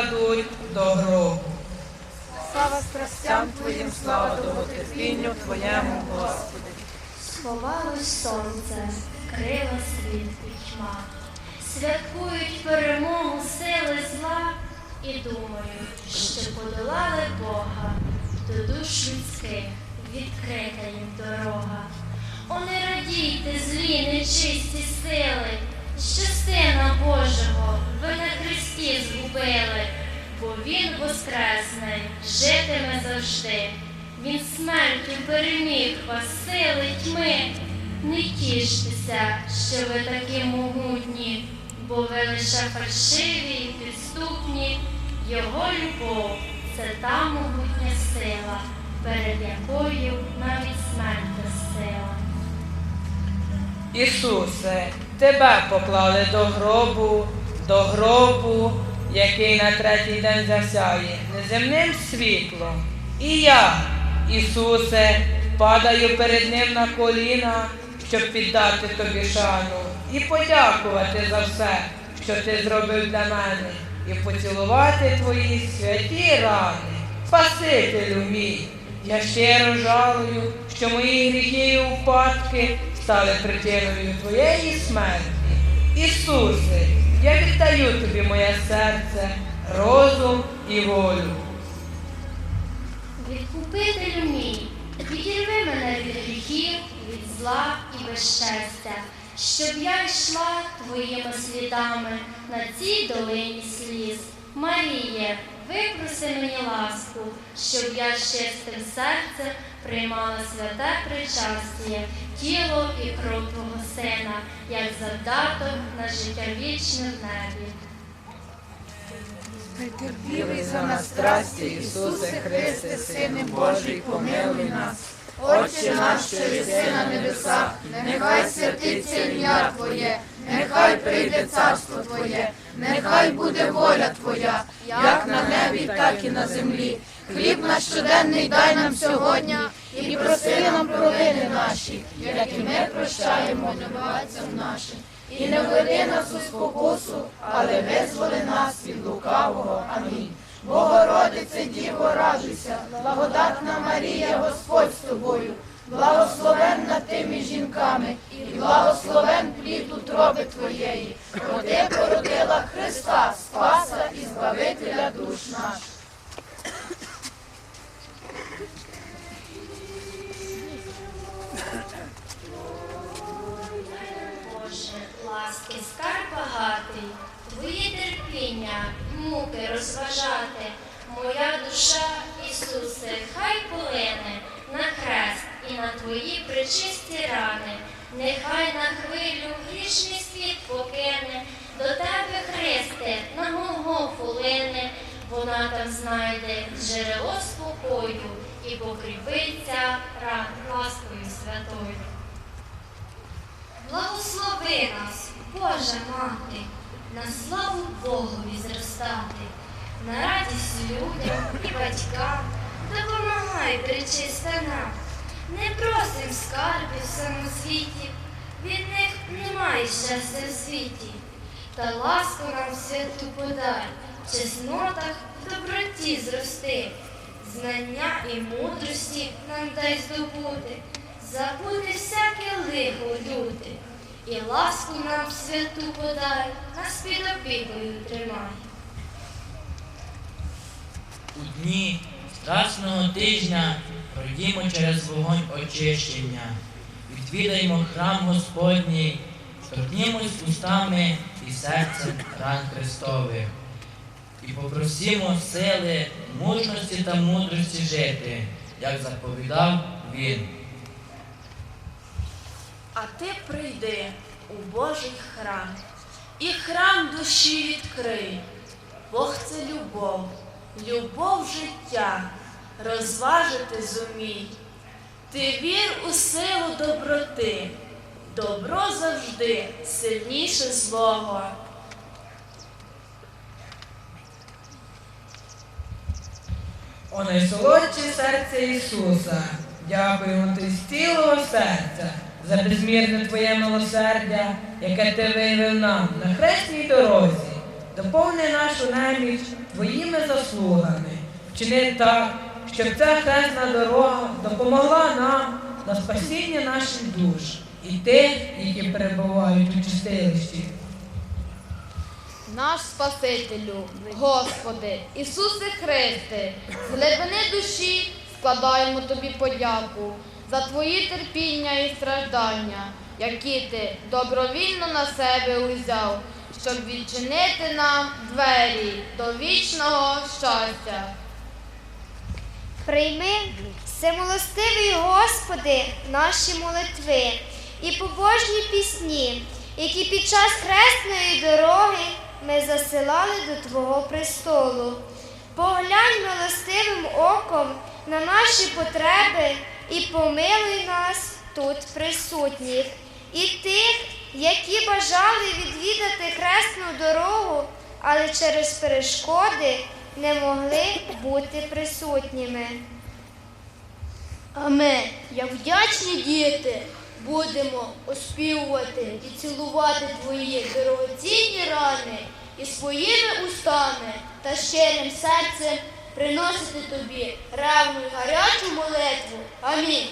Кладуть до гробу. Слава страстям Твоїм, слава довготерпінню Твоєму, Господи. Сховалось сонце, крила світ і тьма. Святкують перемогу сили зла і думають, що подолали Бога, до душ людських відкрита їм дорога. О, не радійте злі, нечисті сили, що Божого ви на Христі згубили, бо Він воскресне, житиме завжди. Він смертю переміг вас, сили тьми. Не тіштеся, що ви такі могутні, бо ви лише фальшиві й підступні. Його любов це та могутня сила, перед якою навіть смерть безсила. Ісусе, тебе поклали до гробу, до гробу, який на третій день засяє неземним світлом. І я, Ісусе, падаю перед Ним на коліна, щоб піддати тобі шану і подякувати за все, що ти зробив для мене, і поцілувати твої святі рани. Спасителю мій, я щиро жалую, що мої гріхи і упадки стали причиною твоєї смерті. Ісусе, я віддаю тобі моє серце, розум і волю. Відкупителю мій, відірви мене від гріхів, від зла і безчестя, щоб я йшла твоїми слідами на цій долині сліз. Маріє, випроси мені ласку, щоб я з чистим приймала святе причастя, тіло і кров Твого Сина, як завдаток на життя вічне в небі. Терпілий за нас страсті, Ісусе Христе, Сине Божий, помилуй нас. Отче наш, що єси на небесах, нехай святиться ім'я Твоє, нехай прийде царство Твоє, нехай буде воля Твоя, як на небі, так і на землі. Хліб наш щоденний дай нам сьогодні і прости нам провини наші, як і ми прощаємо винуватцям нашим. І не введи нас у спокусу, але визволи нас від лукавого. Амінь. Богородице, Діво, радуйся, благодатна Марія, Господь з тобою, благословенна ти між жінками, і благословен плід утроби твоєї, бо ти породила Христа, Спаса і Збавителя душ наших. Скарб багатий, Твої терпіння, муки розважати, моя душа, Ісусе, хай полине на хрест і на Твої причисті рани, нехай на хвилю грішний світ покине, до Тебе, Христе, на Голгофу лине, вона там знайде джерело спокою і покріпиться ран ласкою святою. Благослови нас, Божа мати, на славу Богові зростати, на радість людям і батькам, допомагай причиста нам. Не просим скарбів самосвітів, від них немає щастя в світі. Та ласку нам святу подай, в чеснотах, в доброті зрости, знання і мудрості нам дай здобути, забути всяке і ласку нам святу подай, нас під опікою тримай. У дні страшного тижня пройдімо через вогонь очищення, відвідаймо храм Господній, торкнімось устами і серцем ран Христових. І попросімо сили, мужності та мудрості жити, як заповідав Він а ти прийди у Божий храм і храм душі відкрий. Бог це любов, любов життя, розважити зумій. Ти вір у силу доброти, добро завжди сильніше злого. О найсолодче серце Ісуса, дякуємо ти з цілого серця за безмірне Твоє милосердя, яке Ти виявив нам на хресній дорозі. Доповни нашу неміч Твоїми заслугами. Вчини так, щоб ця хресна дорога допомогла нам на спасіння наших душ і тих, які перебувають у чистилищі. Наш Спасителю, Господи, Ісусе Христе, з глибини душі складаємо Тобі подяку за Твої терпіння і страждання, які Ти добровільно на себе узяв, щоб відчинити нам двері до вічного щастя. Прийми, всемилостивий Господи, наші молитви і побожні пісні, які під час хресної дороги ми засилали до Твого престолу. Поглянь милостивим оком на наші потреби і помилуй нас тут присутніх, і тих, які бажали відвідати хресну дорогу, але через перешкоди не могли бути присутніми. А ми, як вдячні діти, будемо оспівувати і цілувати твої дорогоцінні рани і своїми устами та щирим серцем приносити тобі равну і гарячу молитву. Амінь.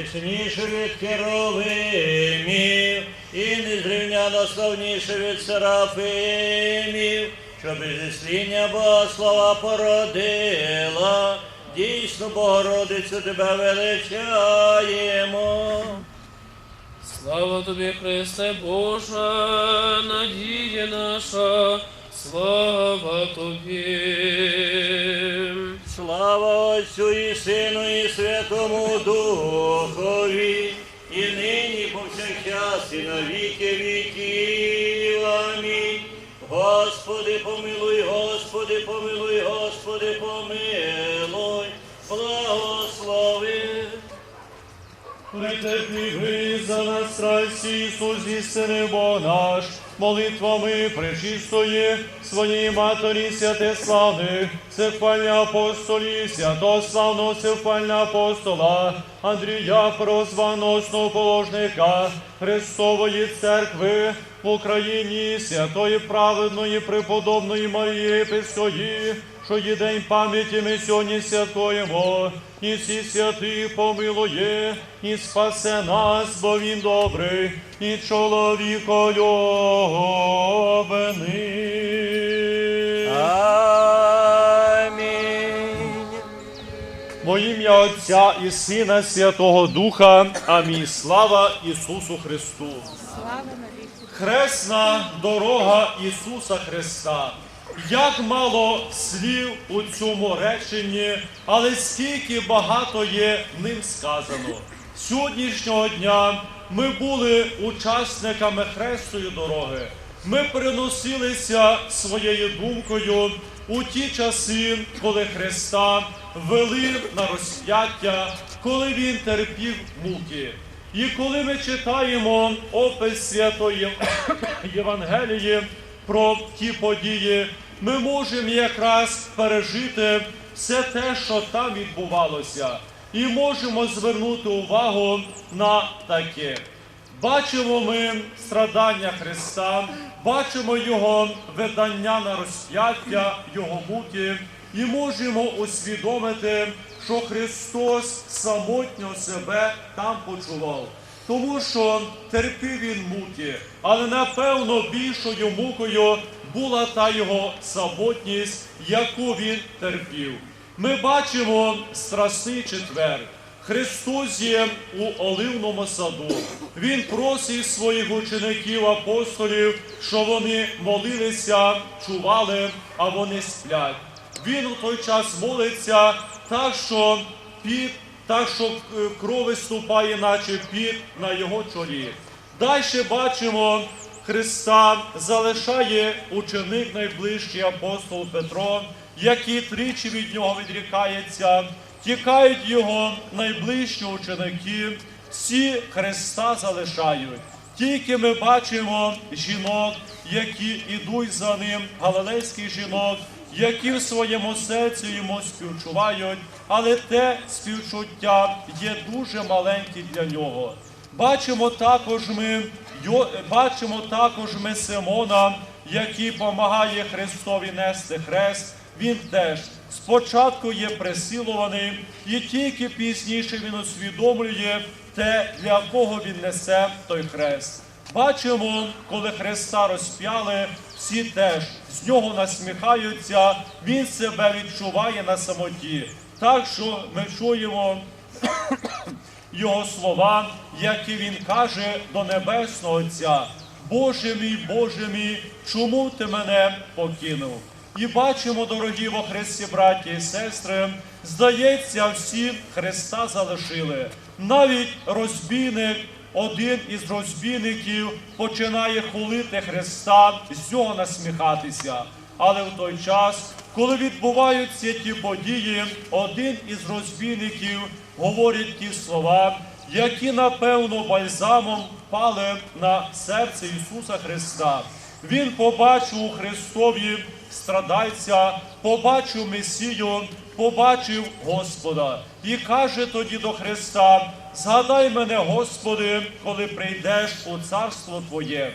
Чесніше від керовимів і незрівняно славніше від серафимів, що без сління Богослова породила, дійсно Богородицю тебе величаємо. Слава тобі, Христе Божа, надія наша, слава тобі. Слава Отцю і Сину, і Святому Духові, і нині повсякчас, і на віки віків. Амінь. Господи, помилуй, Господи, помилуй, Господи, помилуй, благослови. Претерпівий за нас страсті Ісус істини Бог наш, молитвами пречистої своєї матері святеславних, всепальня апостолі, святославного всепальня апостола, Андрія прозваносного положника Христової церкви в Україні, святої праведної преподобної Марії Епискої, що є день пам'яті ми сьогодні святкуємо, і всі святи помилує, і спасе нас, бо він добрий, і чоловіколюбений. Амінь. Во ім'я Отця і Сина Святого Духа. Амінь. Слава Ісусу Христу. Хресна дорога Ісуса Христа. Як мало слів у цьому реченні, але скільки багато є ним сказано. Сьогоднішнього дня ми були учасниками хресної дороги. Ми переносилися своєю думкою у ті часи, коли Христа вели на розп'яття, коли Він терпів муки. І коли ми читаємо опис святої Євангелії про ті події, ми можемо якраз пережити все те, що там відбувалося, і можемо звернути увагу на таке. Бачимо ми страдання Христа, бачимо Його видання на розп'яття, Його муки, і можемо усвідомити, що Христос самотньо себе там почував. Тому що терпів він муки, але напевно більшою мукою була та його самотність, яку він терпів. Ми бачимо страсний четвер. Христос є у оливному саду. Він просить своїх учеників, апостолів, що вони молилися, чували, а вони сплять. Він у той час молиться так, що під, так, що е, кров виступає, наче під на його чолі. Далі бачимо, Христа залишає ученик найближчий апостол Петро, який тричі від нього відрікається, тікають його найближчі ученики, всі Христа залишають. Тільки ми бачимо жінок, які йдуть за ним, галилейських жінок, які в своєму серці йому співчувають, але те співчуття є дуже маленьке для нього. Бачимо також ми, бачимо також ми Симона, який допомагає Христові нести хрест. Він теж спочатку є присилуваний, і тільки пізніше він усвідомлює те, для кого він несе той хрест. Бачимо, коли Христа розп'яли, всі теж з нього насміхаються, він себе відчуває на самоті. Так що ми чуємо його слова, які він каже до Небесного Отця. Боже мій, Боже мій, чому ти мене покинув? І бачимо, дорогі во Христі, браті і сестри, здається, всі Христа залишили. Навіть розбійник, один із розбійників, починає хулити Христа, з нього насміхатися. Але в той час, коли відбуваються ті події, один із розбійників говорить ті слова, які напевно бальзамом впали на серце Ісуса Христа. Він побачив у Христові страдальця, побачив Месію, побачив Господа і каже тоді до Христа: Згадай мене, Господи, коли прийдеш у царство Твоє.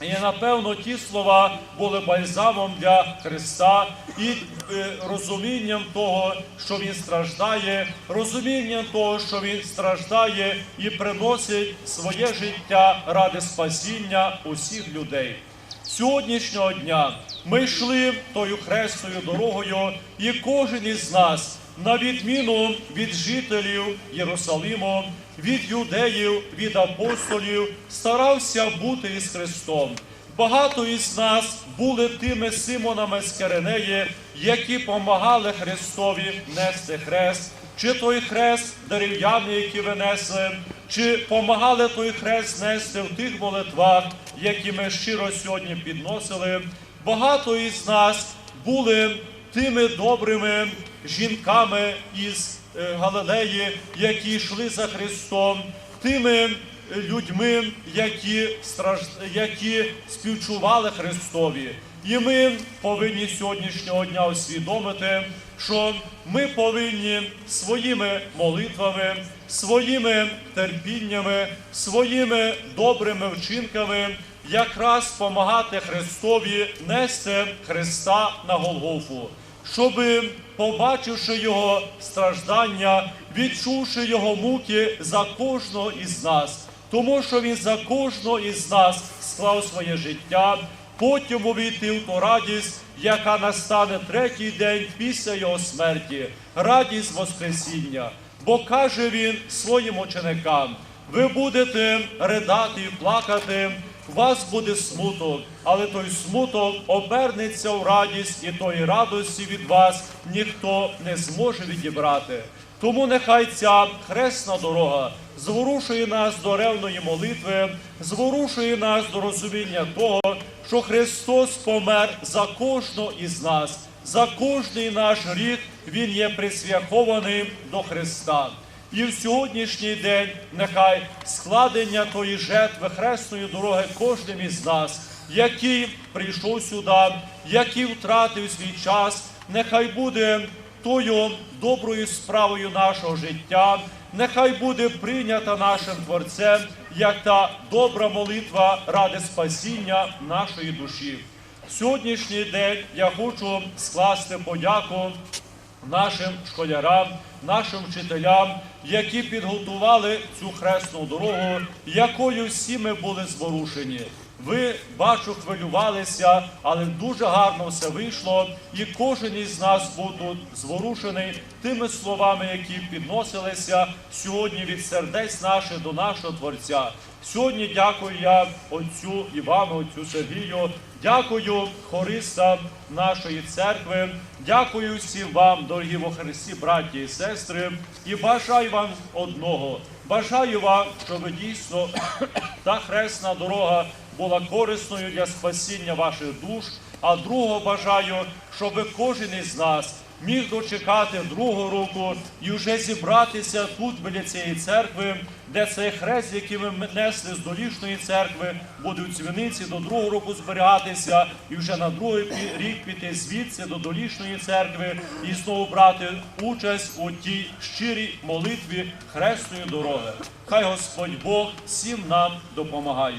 І напевно ті слова були бальзамом для Христа і е, розумінням того, що Він страждає, розумінням того, що Він страждає і приносить своє життя ради спасіння усіх людей. Сьогоднішнього дня ми йшли тою хресною дорогою, і кожен із нас, на відміну від жителів Єрусалиму, від юдеїв, від апостолів, старався бути із Христом. Багато із нас були тими Симонами з Керенеї, які помагали Христові нести хрест, чи той хрест дерев'яний, який винесли, чи помагали той хрест нести в тих молитвах, які ми щиро сьогодні підносили. Багато із нас були тими добрими жінками із Галилеї, які йшли за Христом, тими людьми, які, страж... які співчували Христові. І ми повинні сьогоднішнього дня усвідомити, що ми повинні своїми молитвами, своїми терпіннями, своїми добрими вчинками якраз допомагати Христові нести Христа на Голгофу. Щоб, побачивши його страждання, відчувши його муки за кожного із нас, тому що він за кожного із нас склав своє життя, потім увійти в ту радість, яка настане третій день після його смерті, радість Воскресіння. Бо каже він своїм ученикам: ви будете ридати і плакати, у вас буде смуток, але той смуток обернеться в радість, і тої радості від вас ніхто не зможе відібрати. Тому нехай ця хресна дорога зворушує нас до ревної молитви, зворушує нас до розуміння того, що Христос помер за кожного із нас, за кожний наш гріх Він є присвяхований до Христа. І в сьогоднішній день нехай складення тої жертви хресної дороги кожним із нас, який прийшов сюди, який втратив свій час, нехай буде тою доброю справою нашого життя, нехай буде прийнята нашим Творцем як та добра молитва ради спасіння нашої душі. Сьогоднішній день я хочу скласти подяку нашим школярам, нашим вчителям, які підготували цю хресну дорогу, якою всі ми були зворушені. Ви, бачу, хвилювалися, але дуже гарно все вийшло, і кожен із нас був зворушений тими словами, які підносилися сьогодні від сердець наших до нашого Творця. Сьогодні дякую я отцю Івану, отцю Сергію, дякую хористам нашої церкви, дякую всім вам, дорогі во Христі, браті і сестри, і бажаю вам одного. Бажаю вам, щоб дійсно та хресна дорога була корисною для спасіння ваших душ. А другого бажаю, щоб кожен із нас міг дочекати другу руку і вже зібратися тут біля цієї церкви, де цей хрест, який ми несли з долішної церкви, буде у дзвіниці до другого року зберігатися, і вже на другий рік піти звідси до долішної церкви і знову брати участь у тій щирій молитві хресної дороги. Хай Господь Бог всім нам допомагає.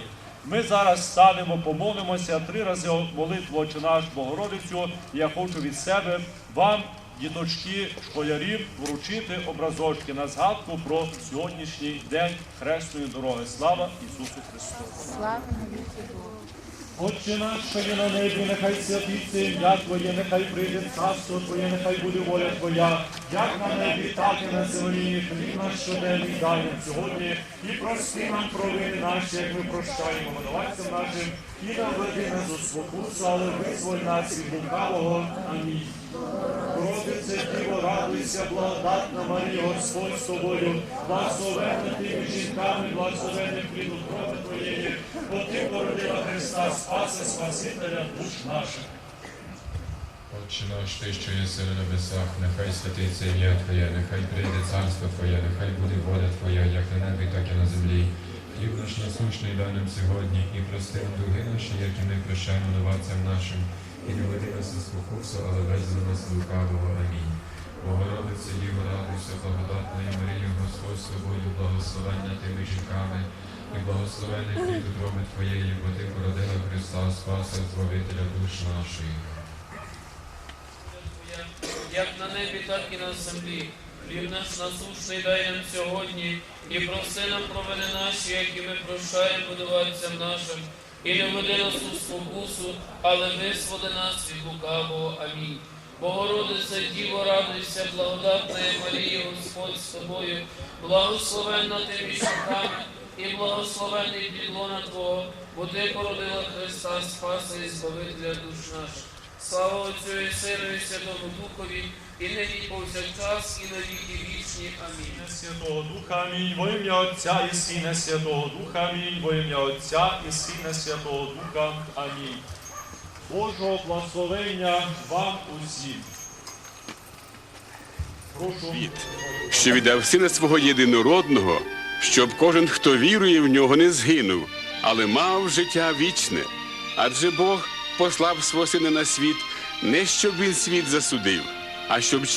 Ми зараз станемо, помолимося три рази молитву «Отче наш Богородицю. Я хочу від себе вам, діточки, школярів, вручити образочки на згадку про сьогоднішній день хресної дороги. Слава Ісусу Христу! Отче наш, що є на небі, нехай святиться ім'я Твоє, нехай прийде царство Твоє, нехай буде воля Твоя, як на небі, так і на землі. Хліб наш щоденний дай нам сьогодні, і прости нам провини наші, як ми прощаємо винуватцям нашим, і наведи нас у спокусу, але визволь нас від лукавого. Амінь. Родице Діво, радуйся, благодатна Марія, Господь з тобою, благословенна ти між жінками, благословенний плід крови Твоєї, бо ти породила Христа, спаси, Спасителя душ наших. Отче наш, ти, що єси на небесах, нехай святиться ім'я Твоє, нехай прийде царство Твоє, нехай буде воля Твоя, як на небі, так і на землі. Хліб наш насущний дай нам сьогодні, і прости нам дуги наші, які ми прощаємо винуватцям нашим, і не веди нас у спокусу, але визволи нас від лукавого. Амінь. Богородице, Діво, радуйся, благодатна Марія, Господь з тобою, благословенна ти між жінками, і благословенний плід утроби Твоєї, бо ти породила Христа, Спаса, Збавителя душ наших. як на небі, так і на землі. Хліб наш насущний дай нам сьогодні, і прости нам провини наші, які ми прощаємо будувальцям нашим, і не введи нас у спокусу, але визволи нас від лукавого. Амінь. Богородице, Діво, радуйся, благодатна Марія, Господь з тобою, благословенна ти між руками, і благословений підлона Твого, бо ти породила Христа, Спаса і Збавителя душ наших. Слава Отцю і Сину і Святому Духові, і нині і повсякчас, і на віки вічні. Амінь. Святого Духа, амінь, во ім'я Отця і Сина Святого Духа, амінь, во ім'я Отця і Сина Святого Духа, амінь. Божого благословення вам усім. Прошу. що віддав сина свого єдинородного, щоб кожен, хто вірує в нього, не згинув, але мав життя вічне. Адже Бог послав свого сина на світ не щоб він світ засудив, а щоб через